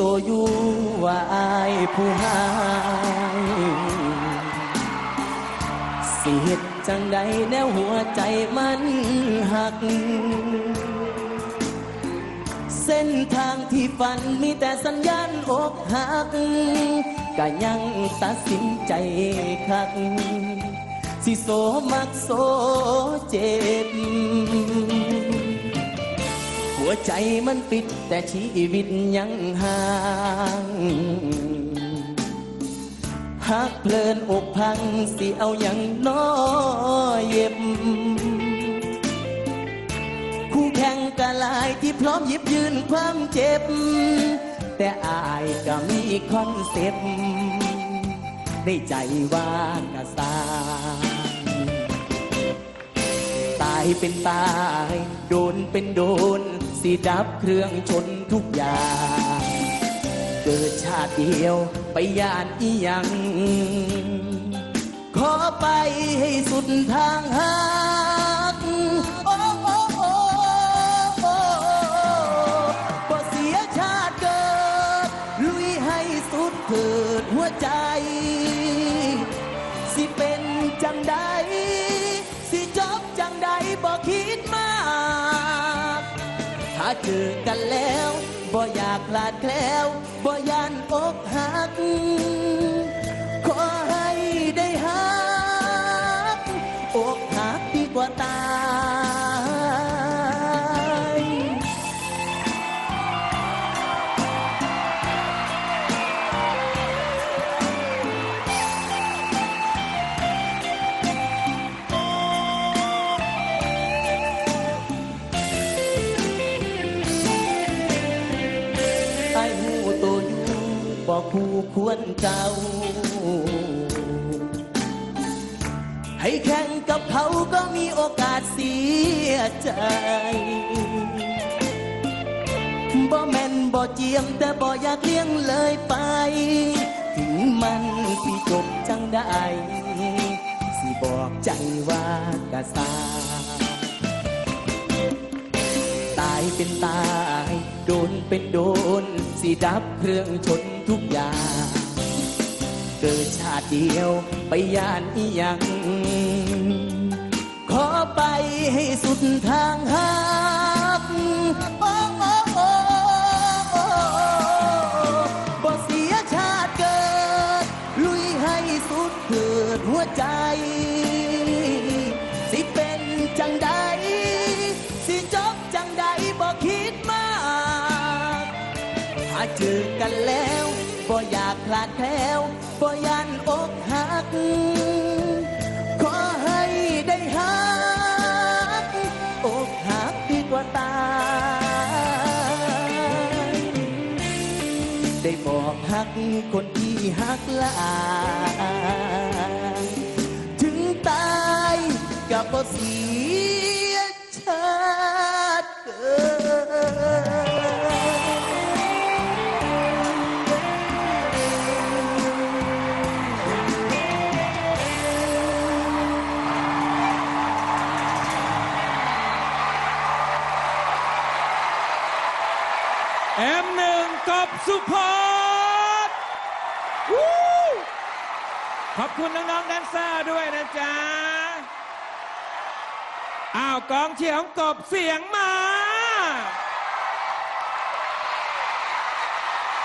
ตัวอยู่ว่าอายผู้หายสิเหตุจังใดแนวหัวใจมันหัก เส้นทางที่ฝันมีแต่สัญญาณอกหักก็ยังตัดสินใจคัก สิโสมักโสเจ็บ หัวใจมันปิดแต่ชีวิตยังห่างหักเพลินอกพังสิเอาอย่างน้อยเย็บ คู่แข่งกะลายที่พร้อมหยิบยืนความเจ็บ แต่อายก็มีคอนเซ็ปต์ได้ใจว่ากะสาตายเป็นตาย โดนเป็นโดน สิดับเครื่องชนทุกอย่าง เกิดชาติเดียวไปยานอียัง ขอไปให้สุดทางหักโอ้โอ้โอ้โอ้บ่เสียชาติเกิด ลุยให้สุดเถิดหัวใจ สิเป็นจังใด สิจบจังใดบ่คิดมา เจอกันแล้วบ่อยากพลาดแคล้วบ่ยันอกหัก ขอให้ได้หักอกหักดีกว่าตาย บอกผู้ควรเจ้า ให้แข่งกับเขาก็มีโอกาสเสียใจบ่แม่นบ่เจียมแต่บ่อยากเลี้ยงเลยไป ถึงมันสิจบจังได้ สิบอกใจว่ากะสาายเป็นตาย โดนเป็นโดนสิดับเครื่องชนทุกอย่าง เกิดชาติเดียวไปย่านอีหยัง ขอไปให้สุดทางหักโอ้โอ้โอ้โอ้บ่เสียชาติเกิด ลุยให้สุดเกิดหัวใจ บ่อยากพลาดแควบ่ยันอกหัก ขอให้ได้หัก อกหักดีกว่าตาย ได้บอกหักคนที่หักหลาถึงตายกับบ่เสีย มหนึ่งกับสุพจน์ขอบคุณน้องๆแดนเซอร์ด้วยนะจ๊ะ อ้าวกองเชียร์ของกบเสียงมา